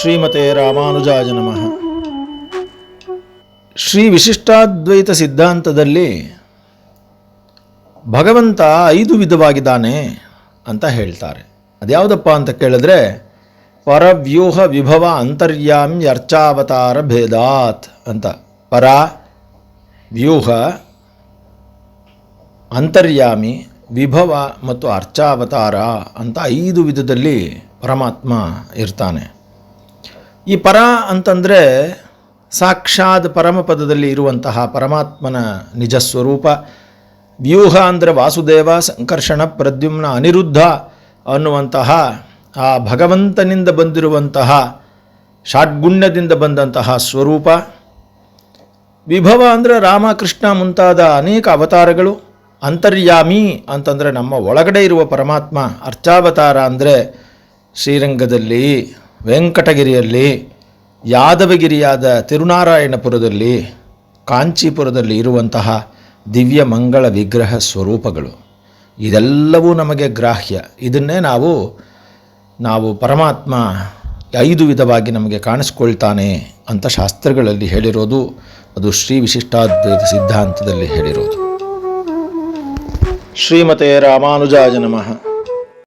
ಶ್ರೀಮತೆ ರಾಮಾನುಜಾಯ ನಮಃ. ಶ್ರೀ ವಿಶಿಷ್ಟಾದ್ವೈತ ಸಿದ್ಧಾಂತದಲ್ಲಿ ಭಗವಂತ ಐದು ವಿಧವಾಗಿದ್ದಾನೆ ಅಂತ ಹೇಳ್ತಾರೆ. ಅದ್ಯಾವುದಪ್ಪ ಅಂತ ಕೇಳಿದ್ರೆ, ಪರವ್ಯೂಹ ವಿಭವ ಅಂತರ್ಯಾಮಿ ಅರ್ಚಾವತಾರ ಭೇದಾತ್ ಅಂತ. ಪರ, ವ್ಯೂಹ, ಅಂತರ್ಯಾಮಿ, ವಿಭವ ಮತ್ತು ಅರ್ಚಾವತಾರ ಅಂತ ಐದು ವಿಧದಲ್ಲಿ ಪರಮಾತ್ಮ ಇರ್ತಾನೆ. ಈ ಪರ ಅಂತಂದರೆ ಸಾಕ್ಷಾತ್ ಪರಮಪದದಲ್ಲಿ ಇರುವಂತಹ ಪರಮಾತ್ಮನ ನಿಜ ಸ್ವರೂಪ. ವ್ಯೂಹ ಅಂದರೆ ವಾಸುದೇವ, ಸಂಕರ್ಷಣ, ಪ್ರದ್ಯುಮ್ನ ಅನಿರುದ್ಧ ಅನ್ನುವಂತಹ ಆ ಭಗವಂತನಿಂದ ಬಂದಿರುವಂತಹ, ಷಾಡ್ಗುಣ್ಯದಿಂದ ಬಂದಂತಹ ಸ್ವರೂಪ. ವಿಭವ ಅಂದರೆ ರಾಮಕೃಷ್ಣ ಮುಂತಾದ ಅನೇಕ ಅವತಾರಗಳು. ಅಂತರ್ಯಾಮಿ ಅಂತಂದರೆ ನಮ್ಮ ಒಳಗಡೆ ಇರುವ ಪರಮಾತ್ಮ, ಅರ್ಚಾವತಾರ ಅಂದರೆ ಶ್ರೀರಂಗದಲ್ಲಿ ವೆಂಕಟಗಿರಿಯಲ್ಲಿ, ಯಾದವಗಿರಿಯಾದ ತಿರುನಾರಾಯಣಪುರದಲ್ಲಿ, ಕಾಂಚೀಪುರದಲ್ಲಿ ಇರುವಂತಹ ದಿವ್ಯ ಮಂಗಳ ವಿಗ್ರಹ ಸ್ವರೂಪಗಳು. ಇದೆಲ್ಲವೂ ನಮಗೆ ಗ್ರಾಹ್ಯ. ಇದನ್ನೇ ನಾವು ನಾವು ಪರಮಾತ್ಮ ಐದು ವಿಧವಾಗಿ ನಮಗೆ ಕಾಣಿಸ್ಕೊಳ್ತಾನೆ ಅಂತ ಶಾಸ್ತ್ರಗಳಲ್ಲಿ ಹೇಳಿರೋದು, ಅದು ಶ್ರೀ ವಿಶಿಷ್ಟಾದ್ವೈತ ಸಿದ್ಧಾಂತದಲ್ಲಿ ಹೇಳಿರೋದು. ಶ್ರೀಮತೆ ರಾಮಾನುಜಾಯ ನಮಃ.